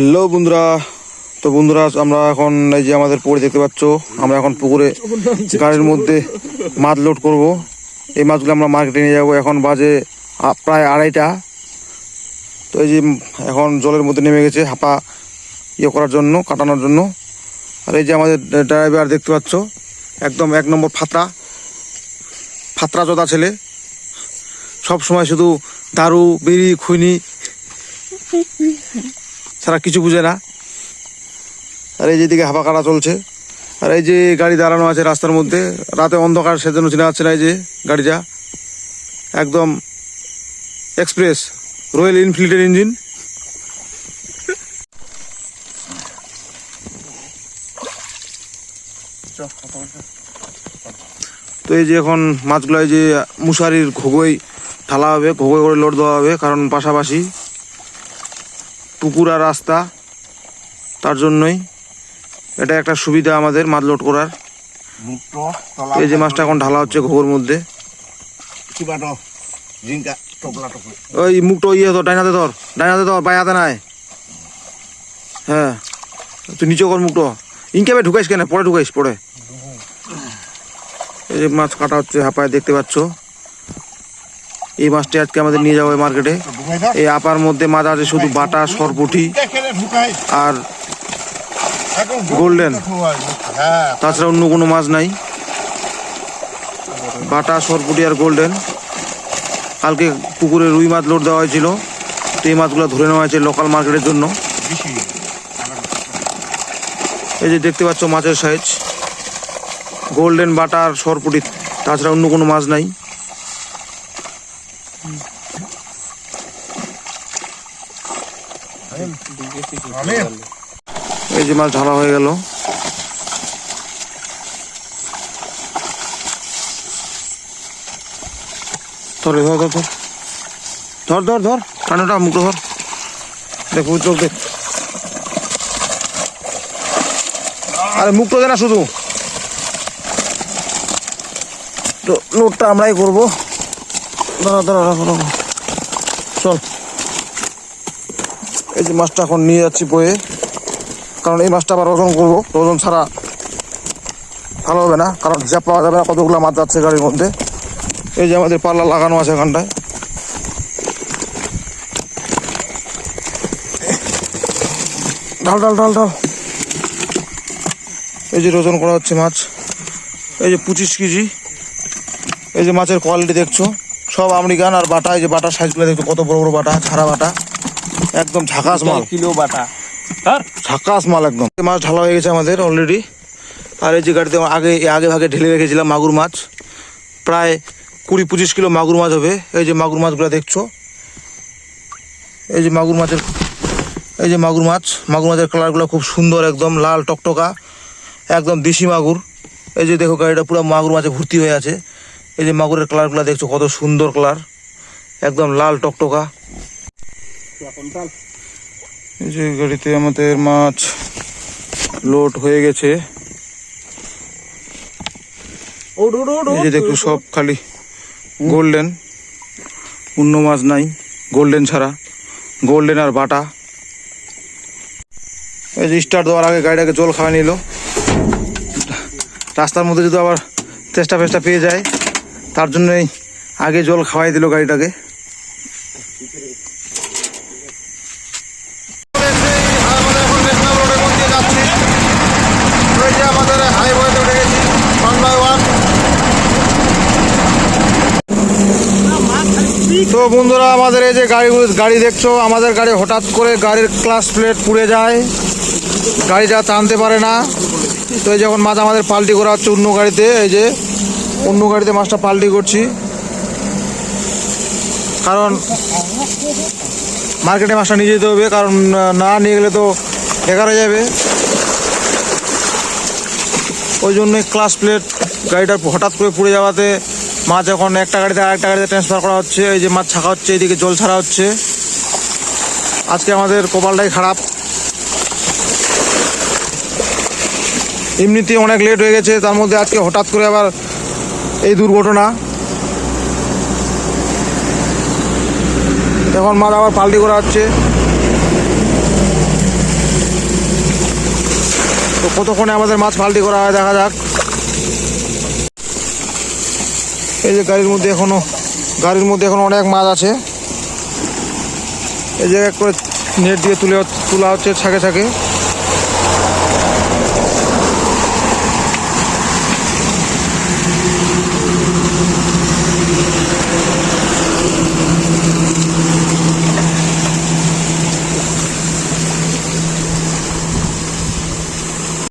Hello বন্ধুরা। তো বন্ধুরা, আমরা এখন এই যে আমাদের পুকুরে দেখতে পাচ্ছ, আমরা এখন পুকুরে গাড়ির মধ্যে মাছ লোড করব। এই মাছগুলো আমরা মার্কেটে নিয়ে যাব। এখন বাজে প্রায় আড়াইটা। তো এই যে এখন জলের মধ্যে নেমে গেছে, হাঁপা ইয়ে করার জন্য, কাটানোর জন্য। আর এই যে আমাদের ড্রাইভার দেখতে পাচ্ছ, একদম এক নম্বর ফাতরা। ফাতরা জোদা ছেলে। সব সময় শুধু দারু, বিড়ি খুইনি ছাড়া কিছু বুঝে না। আর এই যেদিকে হাফা কাটা চলছে, আর এই যে গাড়ি দাঁড়ানো আছে রাস্তার মধ্যে, রাতে অন্ধকার সেজন্য চেনা যাচ্ছে না এই যে গাড়িটা। একদম এক্সপ্রেস রয়্যাল এনফিল্ডের ইঞ্জিন। তো এই যে এখন মাছগুলো এই যে মুসারির ঘোগই ঢালা হবে ঘোগই করে লোড দেওয়া হবে, কারণ পাশাপাশি পুকুর আর রাস্তা তার জন্যই এটা একটা সুবিধা আমাদের মাছ লোড করার এই যে মাছটা এখন ঢালা হচ্ছে ঘোর মধ্যে। ওই মুখটা ইয়ে ধর ডাইনাতে ধর ডাইনাতে ধর বাই হাতে নাই। হ্যাঁ তুই নিচে কর মুখটা ইনকামে ঢুকাইস কেন? পরে ঢুকাইস পরে। এই যে মাছ কাটা হচ্ছে হাঁপায় দেখতে পাচ্ছ। এই মাছটি আজকে আমাদের নিয়ে যাব মার্কেটে। এই আপার মধ্যে মাছ আছে শুধু বাটা, সরপুটি আর গোল্ডেন। তাছাড়া অন্য কোনো মাছ নাই। বাটা, সরপুটি আর গোল্ডেন। কালকে পুকুরে রুই মাছ লোড দেওয়া হয়েছিল। তো এই মাছগুলো ধরে নেওয়া হয়েছে লোকাল মার্কেটের জন্য। এই যে দেখতে পাচ্ছ মাছের সাইজ গোল্ডেন, বাটা আর সরপুটি। তাছাড়া অন্য কোনো মাছ নাই। এই যে মাছ ঢালা হয়ে গেল। ধরে ধর ধর ধর। ধর ধর ধর, কানোটা মুখটা ধর। দেখ চোখ দেখ। আরে মুখটা দে না শুধু। তো লোডটা আমরাই করব। দাঁড়া দাঁড়া দাঁড়া, দাঁড়া চল। এই যে মাছটা এখন নিয়ে যাচ্ছি বয়ে কারণ এই মাছটা আবার ওজন করব। ওজন ছাড়া ভালো হবে না। কারণ হিসাব পাওয়া যাবে না কতগুলো মাছ যাচ্ছে গাড়ির মধ্যে। এই যে আমাদের পাল্লা লাগানো আছে এখানটায়। ঢাল ঢাল ঢাল ঢাল। এই যে ওজন করা হচ্ছে মাছ। এই যে পঁচিশ কেজি। এই যে মাছের কোয়ালিটি দেখছ। সব আমেরিকান আর বাটা এই যে বাটার সাইজগুলো দেখছ কত বড় বড় বাটা ছাড়া বাটা। একদম ঝাকাস মাল। কিলো বাটা। ঝাকাস মাল একদম। এই মাছ ঢালা হয়ে গেছে আমাদের অলরেডি আর এই যে গাড়িতে আগে আগে ভাগে ঢেলে রেখেছিলাম মাগুর মাছ। প্রায় কুড়ি পঁচিশ কিলো মাগুর মাছ হবে। এই যে মাগুর মাছগুলো দেখছ? এই যে মাগুর মাছের এই যে মাগুর মাছ। মাগুর মাছের কালারগুলো খুব সুন্দর একদম লাল টকটকা একদম দেশি মাগুর। এই যে দেখো গাড়িটা পুরো মাগুর মাছে ভর্তি হয়ে আছে। এই যে মাগুরের কালারগুলো দেখছ কত সুন্দর কালার। একদম লাল টকটকা। এই যে গাড়িতে আমাদের মাছ লোড হয়ে গেছে। এই যে দেখো সব খালি গোল্ডেন। অন্য মাছ নাই গোল্ডেন ছাড়া। গোল্ডেন আর বাটা। এই যে স্টার্ট দেওয়ার আগে গাড়িটাকে জল খাওয়া নিল। রাস্তার মধ্যে যদি আবার চেষ্টা ফেষ্টা পেয়ে যায় তার জন্যই আগে জল খাওয়াই দিল গাড়িটাকে। তো বন্ধুরা, আমাদের এই যে গাড়ি গাড়ি দেখছ, আমাদের গাড়ি হঠাৎ করে গাড়ির ক্লাস প্লেট পুড়ে যায়। গাড়িটা টানতে পারে না। তো এই যখন মাঝে আমাদের পাল্টি করা হচ্ছে অন্য গাড়িতে, এই যে অন্য গাড়িতে মাছটা পাল্টি করছি। কারণ মার্কেটে মাছটা নিয়ে যেতে হবে, কারণ না নিয়ে গেলে তো বেকার হয়ে যাবে। ওই জন্যই ক্লাস প্লেট গাড়িটা হঠাৎ করে পুড়ে যাওয়াতে মাছ এখন একটা গাড়িতে আরেকটা গাড়িতে ট্রান্সফার করা হচ্ছে, এই যে মাছ ছাকা হচ্ছে, এইদিকে জল ছাড়া হচ্ছে। আজকে আমাদের কপালটাই খারাপ। এমনিতে অনেক লেট হয়ে গেছে, তার মধ্যে আজকে হঠাৎ করে আবার এই দুর্ঘটনা। এখন মাছ আবার পাল্টি করা হচ্ছে। তো কতক্ষণে আমাদের মাছ পাল্টি করা হয় দেখা যাক। এই যে গাড়ির মধ্যে এখনও, গাড়ির মধ্যে এখনও অনেক মাছ আছে। এই যে এক করে নেট দিয়ে তুলে, তোলা হচ্ছে ছাকে ছাকে